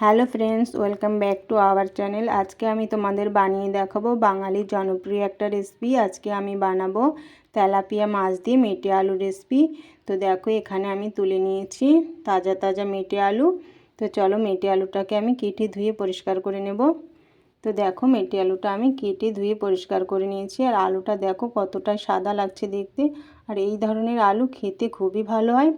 Hello friends, welcome back to our channel. আজকে আমি তোমাদের বানিয়ে দেখাবো বাঙালির জনপ্রিয় একটা রেসিপি। আজকে আমি বানাবো তেলাপিয়া মাছ দিয়ে মেটে আলু রেসিপি। তো দেখো, এখানে আমি তুলে নিয়েছি তাজা তাজা মেটে আলু। তো চলো মেটে আলুটাকে আমি কেটে ধুয়ে পরিষ্কার করে নেব। তো দেখো, মেটে আলুটা আমি কেটে ধুয়ে পরিষ্কার করে নিয়েছি। আর আলুটা দেখো কতটা সাদা লাগছে দেখতে। আর এই ধরনের আলু খেতে খুবই ভালো হয়।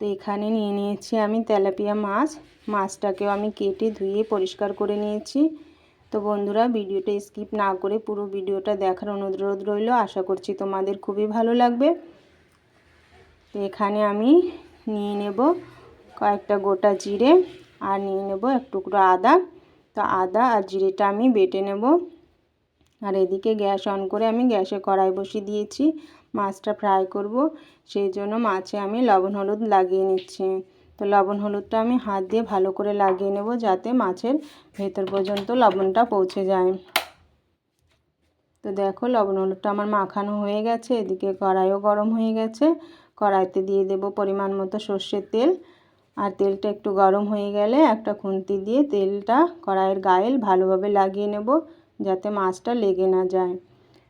তো এখানে নিয়ে নিয়েছি আমি তেলাপিয়া মাছ। মাছটাকেও আমি কেটে ধুয়ে পরিষ্কার করে নিয়েছি। তো বন্ধুরা, ভিডিওটা স্কিপ না করে পুরো ভিডিওটা দেখার অনুরোধ রইল। আশা করছি তোমাদের খুবই ভালো লাগবে। তো এখানে আমি নিয়ে নেব কয়েকটা গোটা জিরে আর নিয়ে নেব এক টুকরো আদা। তো আদা আর জিরেটা আমি বেটে নেব। আর এদিকে গ্যাস অন করে আমি গ্যাসে কড়াই বসিয়ে দিয়েছি। মাছটা ফ্রাই করব। সেই জন্য মাছে আমি লবণ হলুদ লাগিয়ে নিচ্ছি। তো লবণ হলুদটা আমি হাত দিয়ে ভালো করে লাগিয়ে নেব যাতে মাছের ভেতর পর্যন্ত লবণটা পৌঁছে যায়। তো দেখো লবণ হলুদটা আমার মাখানো হয়ে গেছে, এদিকে কড়াইও গরম হয়ে গেছে। কড়াইতে দিয়ে দেব পরিমাণ মতো সর্ষের তেল। আর তেলটা একটু গরম হয়ে গেলে একটা খুন্তি দিয়ে তেলটা কড়াইয়ের গায়েল ভালোভাবে লাগিয়ে নেব, যাতে মাছটা লেগে না যায়।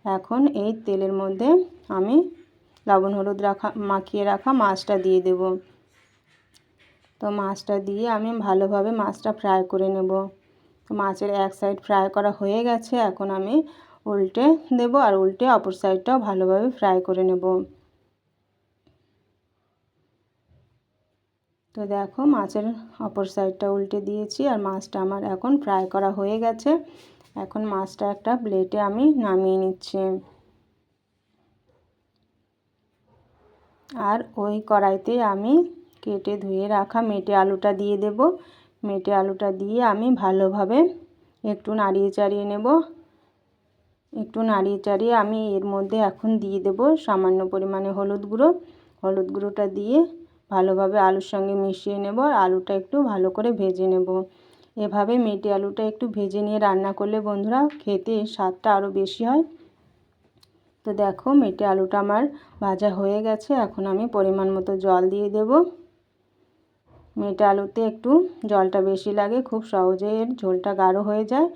এখন এই তেলের মধ্যে আমি লবণ হলুদ রাখা, মাখিয়ে রাখা মাছটা দিয়ে দেব। তো মাছটা দিয়ে আমি ভালোভাবে মাছটা ফ্রাই করে নেব। তো মাছের এক সাইড ফ্রাই করা হয়ে গেছে, এখন আমি উল্টে দেব আর উল্টে অপর সাইডটাও ভালোভাবে ফ্রাই করে নেব। তো দেখো মাছের অপর সাইডটা উল্টে দিয়েছি আর মাছটা আমার এখন ফ্রাই করা হয়ে গেছে। এখন মাছটা একটা প্লেটে আমি নামিয়ে নিচ্ছি। আর ওই কড়াইতে আমি কেটে ধুয়ে রাখা মেটে আলুটা দিয়ে দেব। মেটে আলুটা দিয়ে আমি ভালোভাবে একটু নাড়িয়ে চাড়িয়ে নেব। একটু নাড়িয়ে চাড়িয়ে আমি এর মধ্যে এখন দিয়ে দেব সামান্য পরিমাণে হলুদ গুঁড়ো। হলুদ গুঁড়োটা দিয়ে ভালোভাবে আলুর সঙ্গে মিশিয়ে নেব আর আলুটা একটু ভালো করে ভেজে নেব। এভাবে মেটে আলুটা একটু ভেজে নিয়ে রান্না করলে বন্ধুরা খেতে স্বাদটা আরও বেশি হয়। তো দেখো, মেটে আলুটা আমার ভাজা হয়ে গেছে। এখন আমি পরিমাণ মতো জল দিয়ে দেব। মেটে আলুতে একটু জলটা বেশি লাগে, খুব সহজে এর ঝোলটা গাঢ় হয়ে যায়।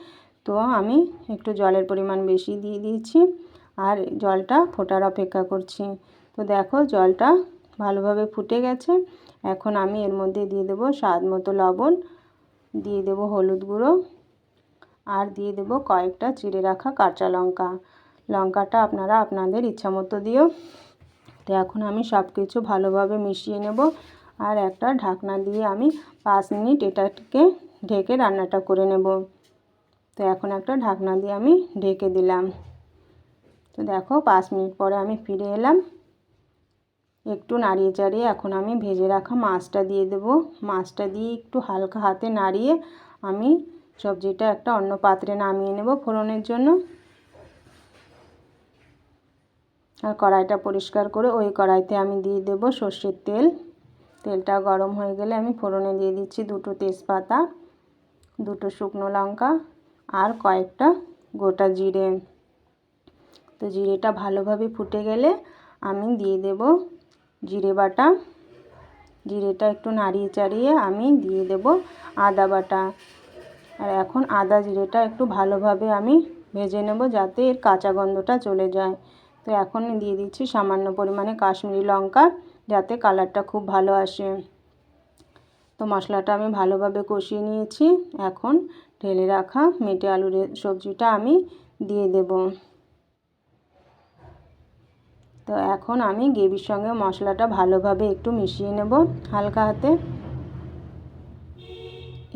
তো আমি একটু জলের পরিমাণ বেশি দিয়ে দিয়েছি আর জলটা ফোটার অপেক্ষা করছি। তো দেখো, জলটা ভালোভাবে ফুটে গেছে। এখন আমি এর মধ্যে দিয়ে দেবো স্বাদ মতো লবণ, দিয়ে দেব হলুদ গুঁড়ো আর দিয়ে দেব কয়েকটা চিড়ে রাখা কাঁচা লঙ্কা। লঙ্কাটা আপনারা আপনাদের ইচ্ছা মতো দিও। তো এখন আমি সব কিছু ভালোভাবে মিশিয়ে নেব আর একটা ঢাকনা দিয়ে আমি পাঁচ মিনিট এটাকে ঢেকে রান্নাটা করে নেব। তো এখন একটা ঢাকনা দিয়ে আমি ঢেকে দিলাম। তো দেখো পাঁচ মিনিট পরে আমি ফিরে এলাম। একটু নাড়িয়ে চাড়িয়ে এখন আমি ভেজে রাখা মাছটা দিয়ে দেব। মাছটা দিয়ে একটু হালকা হাতে নাড়িয়ে আমি সবজিটা একটা অন্য পাত্রে নামিয়ে নেব ফোড়নের জন্য। আর কড়াইটা পরিষ্কার করে ওই কড়াইতে আমি দিয়ে দেব সর্ষের তেল। তেলটা গরম হয়ে গেলে আমি ফোড়নে দিয়ে দিচ্ছি দুটো তেজপাতা, দুটো শুকনো লঙ্কা আর কয়েকটা গোটা জিরে। তো জিরেটা ভালোভাবে ফুটে গেলে আমি দিয়ে দেব জিরে বাটা। জিরেটা একটু নাড়িয়ে চাড়িয়ে আমি দিয়ে দেব আদা বাটা। আর এখন আদা জিরেটা একটু ভালোভাবে আমি ভেজে নেব যাতে এর কাঁচা গন্ধটা চলে যায়। তো এখন দিয়ে দিচ্ছি সামান্য পরিমাণে কাশ্মীরি লঙ্কা, যাতে কালারটা খুব ভালো আসে। তো মশলাটা আমি ভালোভাবে কষিয়ে নিয়েছি। এখন ঢেলে রাখা মেটে আলুর সবজিটা আমি দিয়ে দেব। তো এখন আমি গ্রেভির সঙ্গে মশলাটা ভালোভাবে একটু মিশিয়ে নেব হালকা হাতে।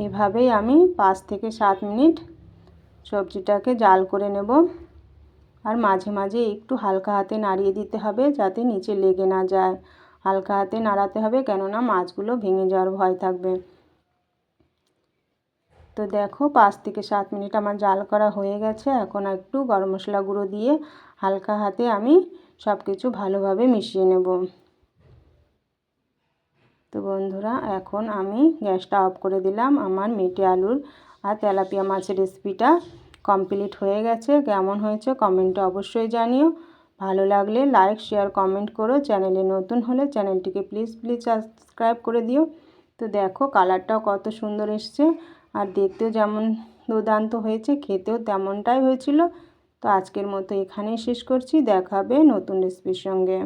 এভাবেই আমি পাঁচ থেকে সাত মিনিট সবজিটাকে জাল করে নেব। আর মাঝে মাঝে একটু হালকা হাতে নাড়িয়ে দিতে হবে যাতে নিচে লেগে না যায়। হালকা হাতে নাড়াতে হবে কেননা মাছগুলো ভেঙে যাওয়ার ভয় থাকবে। তো দেখো, পাঁচ থেকে সাত মিনিট আমার জাল করা হয়ে গেছে। এখন একটু গরম মশলা গুঁড়ো দিয়ে হালকা হাতে আমি সব কিছু ভালোভাবে মিশিয়ে নেব। তো বন্ধুরা, এখন আমি গ্যাসটা অফ করে দিলাম আমার মেটে আলুর আর তেলাপিয়া মাছের রেসিপিটা কমপ্লিট হয়ে গেছে। কেমন হয়েছে কমেন্টে অবশ্যই জানিও। ভালো লাগলে লাইক শেয়ার কমেন্ট করো। চ্যানেলে নতুন হলে চ্যানেলটিকে প্লিজ প্লিজ সাবস্ক্রাইব করে দিও। তো দেখো কালারটাও কত সুন্দর এসছে। আর দেখতেও যেমন দুর্দান্ত হয়েছে, খেতেও তেমনটাই হয়েছিল। তো আজকের মতো এখানেই শেষ করছি। দেখাবে নতুন রেসিপির সঙ্গে।